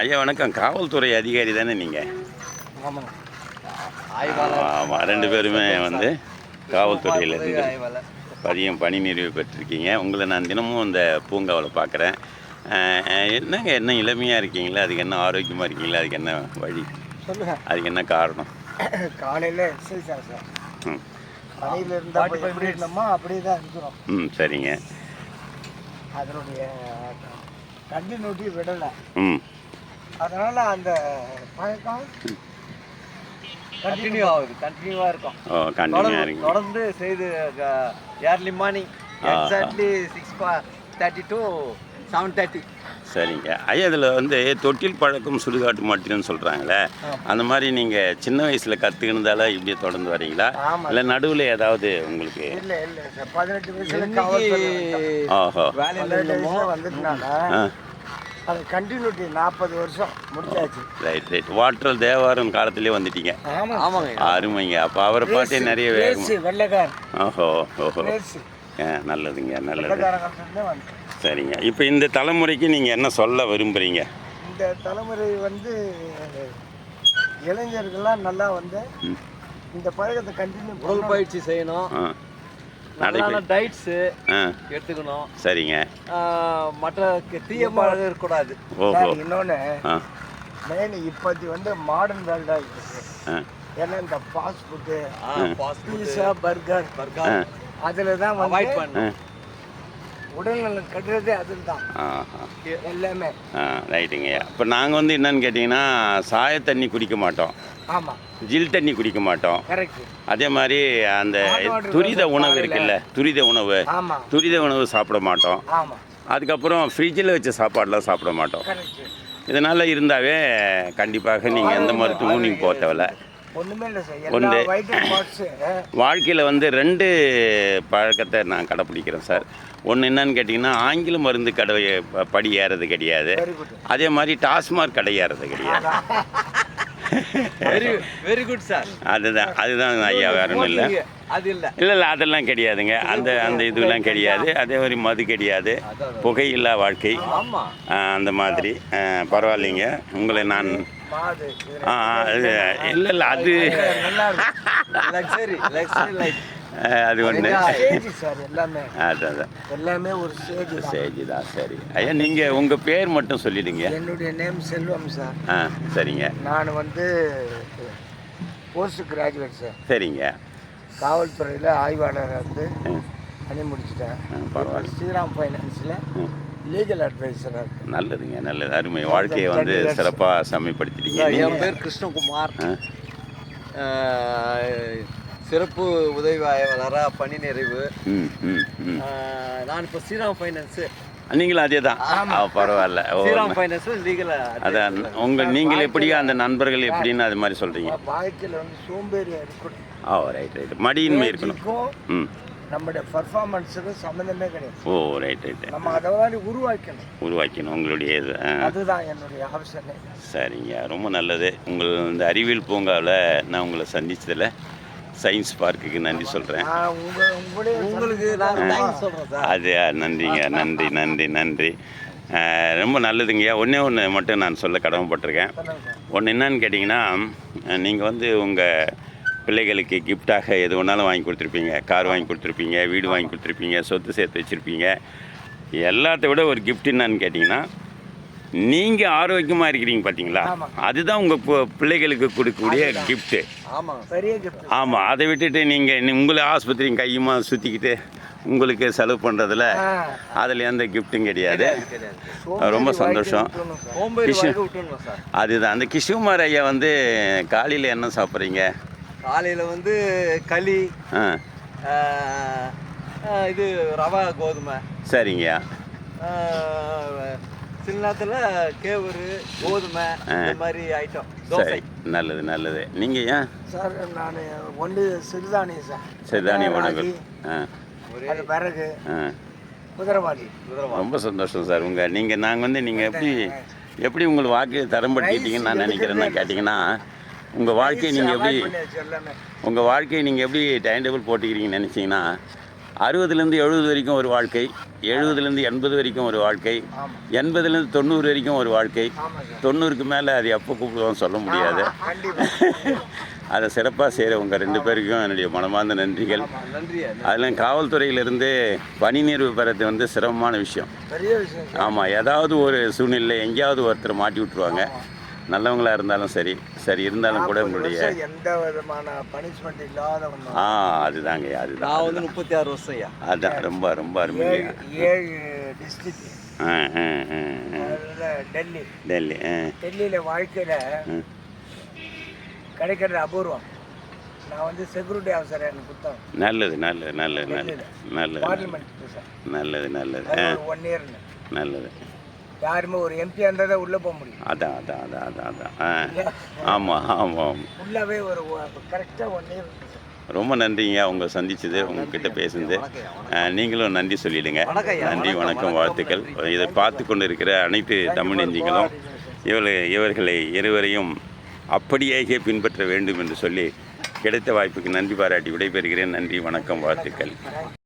ஐயா வணக்கம். காவல்துறை அதிகாரி தானே நீங்கள் ஆமாம் ஆமாம் ரெண்டு பேருமே வந்து காவல்துறையிலேருந்து பதியம் பணி நிறைவு பெற்றிருக்கீங்க. உங்களை நான் தினமும் இந்த பூங்காவில் பார்க்குறேன். என்னங்க என்ன இளமையாக இருக்கீங்களா? அதுக்கு என்ன ஆரோக்கியமாக இருக்கீங்களா? அதுக்கு என்ன வழி? சொல்லுங்க. அதுக்கு என்ன காரணம்? காலையில் எக்ஸசைஸ் சார் ம். பணியில் இருந்தால் எப்படி இருந்தோமோ அப்படியே தான் இருக்கிறோம். ம் சரிங்க. அதனுடைய கண்டினியூட்டி விடலை. ம். அதனால் அந்த பழக்கம் கண்டினியூ ஆகுது. கண்டினியூவாக இருக்கும். ஓ கண்டினியூவாக இருக்கீங்க தொடர்ந்து செய்து early morning. Exactly six thirty to seven thirty சரிங்க. ஐயா இதில் வந்து தொட்டில் பழக்கம் சுடுகாட்டு மாட்டின்னு சொல்கிறாங்களே அந்த மாதிரி நீங்கள் சின்ன வயசில் கற்றுக்கினதால இப்படியே தொடர்ந்து வரீங்களா? இல்லை நடுவில் ஏதாவது உங்களுக்கு? இல்லை இல்லை. சார் பதினெட்டு வயசுல காவல்துறை ஓஹோ. வயசுல வந்துட்டனால அது கண்டினியூட்டி நாற்பது வருஷம் முடிச்சாச்சு. ரைட் ரைட் வாட்டர் தேவாரம் காலத்திலே வந்துட்டீங்க. ஆமாம் ஆமாங்க. அருமைங்க. அப்போ அவரை பாட்டே நிறைய வேகம். வெள்ளைக்கார் ஓஹோ ஓஹோ. ஆ, நல்லதுங்க நல்லது. சரிங்க. இப்போ இந்த தலைமுறைக்கு நீங்கள் என்ன சொல்ல விரும்புகிறீங்க இந்த தலைமுறை வந்து இளைஞர்கள்லாம் நல்லா வந்து. இந்த பழக்கத்தை கண்டினியூ உடல் பயிற்சி செய்யணும். ஆ நடைபெ நல்லான டயட்ஸு ஆ. எடுத்துக்கணும். சரிங்க. மற்ற கெ- தீய பழக்கம் இருக்கக்கூடாது. ஓஹோ. இன்னொன்று மெயின் இப்போத்தி வந்து மாடர்ன் வேர்ல்டாக இருக்குது ஆ. ஏன்னா இந்த fast food pizza burger burger அதில் தான் அவாய்ட் வந்து பண்ணணும். உடல் நலம் கட்டுறதே அதில் தான். எல்லாமே. ஆ ரைட்டுங்கய்யா இப்போ நாங்கள் வந்து என்னன்னு கேட்டிங்கன்னா சாய தண்ணி குடிக்க மாட்டோம். ஆமாம் ஜில் தண்ணி குடிக்க மாட்டோம். அதே மாதிரி அந்த துரித உணவு. இருக்குல்ல துரித உணவு. துரித உணவு சாப்பிட மாட்டோம். அதுக்கப்புறம் ஃப்ரிட்ஜில் வச்ச சாப்பாடெலாம் சாப்பிட மாட்டோம். இதனால் இருந்தாவே கண்டிப்பாக நீங்கள் எந்த மருத்துவமும் நீங்கள் போக தேவையில்ல ஒன்று. வாழ்க்கையில் வந்து ரெண்டு பழக்கத்தை நான் கடைப்பிடிக்கிறேன் சார். ஒன்று என்னன்னு கேட்டிங்கன்னா ஆங்கில மருந்து கடை படி ஏறது கிடையாது. அதே மாதிரி டாஸ்மாக் கடை ஏறது கிடையாது. வெரி வெரி குட் சார் அதுதான் அதுதான் ஐயா வேற ஒன்றும் இல்லை. அது இல்ல இல்லை. இல்லை அதெல்லாம் கிடையாதுங்க. அந்த அந்த இதுலாம் கிடையாது. அதே மாதிரி மது கிடையாது. புகையில்லா வாழ்க்கை. அந்த மாதிரி. பரவாயில்லைங்க. உங்களை நான் இல்லை இல்லை அது அது ஒன்று ஸ்டேஜ் சார் எல்லாமே. அதான் எல்லாமே ஒரு ஸ்டேஜ் தான். சரி தான் சரி. ஐயா நீங்கள் உங்கள் பேர் மட்டும் சொல்லிடுங்க. என்னுடைய நேம் செல்வம் சார். ஆ சரிங்க. நான் வந்து போஸ்ட் கிராஜுவேட் சார். சரிங்க. காவல்துறையில் ஆய்வாளராக இருந்து பணி முடிச்சிட்டேன். பரவாயில்ல. ஸ்ரீராம் ஃபைனான்ஸில். லீகல் அட்வைசராக நல்லதுங்க நல்லது. அருமை. வாழ்க்கையை வந்து சிறப்பாக செம்மைப்படுத்திட்டீங்க. என் பேர் கிருஷ்ணகுமார். சிறப்பு உதவி ஆய்வாளராக பணி நிறைவு. நான் இப்போ ஸ்ரீராம் ஃபைனான்ஸு. நீங்களும் அதே தான் பரவாயில்ல. அதான் உங்கள் நீங்கள் எப்படியோ அந்த நண்பர்கள் எப்படின்னு அது மாதிரி சொல்கிறீங்க வாழ்க்கையில் வந்து சோம்பேறியாக இருக்கணும் ஓ ரைட் ரைட் மடியின்மை இருக்கணும். ம். நம்முடைய பர்ஃபார்மன்ஸுக்கும் சம்மந்தமே கிடையாது. ஓ ரைட் ரைட்டு நம்ம அதை மாதிரி உருவாக்கணும். உருவாக்கணும் உங்களுடைய இது அதுதான் என்னுடைய ஆப்ஷனே சரிங்க ரொம்ப நல்லது. உங்கள் இந்த அறிவியல் பூங்காவில் நான் உங்களை சந்திச்சதில் சயின்ஸ் பார்க்குக்கு நன்றி சொல்கிறேன் அது நன்றிங்க நன்றி நன்றி நன்றி. ஆ, ரொம்ப நல்லதுங்கய்யா. ஒன்றே ஒன்று மட்டும் நான் சொல்ல கடமைப்பட்டிருக்கேன். ஒன்று என்னன்னு கேட்டிங்கன்னா நீங்கள் வந்து உங்கள் பிள்ளைகளுக்கு கிஃப்டாக எது வேணாலும் வாங்கி கொடுத்துருப்பீங்க. கார் வாங்கி கொடுத்துருப்பீங்க வீடு வாங்கி கொடுத்துருப்பீங்க சொத்து சேர்த்து வச்சுருப்பீங்க. எல்லாத்த விட ஒரு gift என்னன்னு கேட்டிங்கன்னா நீங்கள் ஆரோக்கியமாக இருக்கிறீங்க பார்த்தீங்களா. அதுதான் உங்கள் பிள்ளைகளுக்கு கொடுக்கக்கூடிய கிஃப்ட்டு ஆமாம் அதை விட்டுட்டு நீங்கள் உங்களை ஆஸ்பத்திரி கையுமா சுற்றிக்கிட்டு உங்களுக்கு செலவு பண்ணுறதுல அதில் எந்த கிஃப்ட்டும் கிடையாது. ரொம்ப சந்தோஷம். கிஷு- அதுதான். அந்த கிஷுகுமார் ஐயா வந்து காலையில் என்ன சாப்பிட்றீங்க? காலையில் வந்து களி இது ரவா கோதுமை. சரிங்கய்யா. சில நேரத்தில் கேவுரு கோதுமை இந்த மாதிரி ஐட்டம் சரி நல்லது நல்லது. நீங்கள் ஏன்? சார் நான் ஒன்று சிறுதானியம் சார். சிறுதானிய உணவுகள் ஆ. அது பிறகு குதிரைவாளி ரொம்ப சந்தோஷம் சார் உங்கள் நீங்கள் நாங்கள் வந்து நீங்கள் எப்படி எப்படி உங்கள் வாழ்க்கையை தரம்படுத்திட்டீங்கன்னு நான் நினைக்கிறேன்னா கேட்டிங்கன்னா உங்கள் வாழ்க்கையை நீங்கள் எப்படி உங்கள் வாழ்க்கையை நீங்கள் எப்படி டைம் டேபிள் போட்டுக்கிறீங்கன்னு நினச்சிங்கன்னா அறுபதுலேருந்து எழுபது வரைக்கும் ஒரு வாழ்க்கை எழுபதுலேருந்து எண்பது வரைக்கும் ஒரு வாழ்க்கை எண்பதுலேருந்து தொண்ணூறு வரைக்கும் ஒரு வாழ்க்கை. தொண்ணூறுக்கு மேலே அது எப்போ கூப்பிடுவோம் சொல்ல முடியாது. அதை சிறப்பாக செய்கிற உங்கள் ரெண்டு பேருக்கும் என்னுடைய மனமார்ந்த நன்றிகள். அதில் காவல்துறையிலிருந்து பணி நீர்வு பெறது வந்து சிரமமான விஷயம். ஆமாம் ஏதாவது ஒரு சூழ்நிலை எங்கேயாவது ஒருத்தர் மாட்டி விட்ருவாங்க நல்லவங்களாக இருந்தாலும் சரி சரி இருந்தாலும் கூட உங்களுடைய எந்த விதமான பனிஷ்மெண்ட் இல்லாதவங்க. ஆ அதுதாங்க அதுதான் நான் வந்து முப்பத்தி ஆறு வருஷம் ஐயா. அதான் ரொம்ப ரொம்ப அருமையா ஏழு ஏழு டிஸ்ட்ரிக்ட் ஆ ஆ ஆ ஆ. டெல்லி. டெல்லி ஆ. டெல்லியில் வாழ்க்கையில். கிடைக்கிறது அபூர்வம். நான் வந்து செக்யூரிட்டி ஆஃபீஸர் எனக்கு கொடுத்தேன். நல்லது நல்லது நல்லது நல்லது நல்லது நல்லது. நல்லது ஒன் இயர்னு நல்லது. யாருமே ஒரு எம்பி இருந்தால் உள்ளே போக முடியும். அதான் அதான் அதான் அதான் அதான். ஆ ஆமாம் ஆமாம் உள்ளவே ஒரு கரெக்டாக ஒன் இயர் ரொம்ப நன்றிங்க உங்களை சந்திச்சது உங்ககிட்ட பேசுனது. நீங்களும் நன்றி சொல்லிடுங்க. நன்றி வணக்கம், வாழ்த்துக்கள். இதை பார்த்து கொண்டு இருக்கிற அனைத்து தமிழ் நெஞ்சிகளும் இவர்களை இவர்களை இருவரையும் அப்படியே பின்பற்ற வேண்டும் என்று சொல்லி கிடைத்த வாய்ப்புக்கு நன்றி பாராட்டி விடைபெறுகிறேன். நன்றி வணக்கம் வாழ்த்துக்கள்.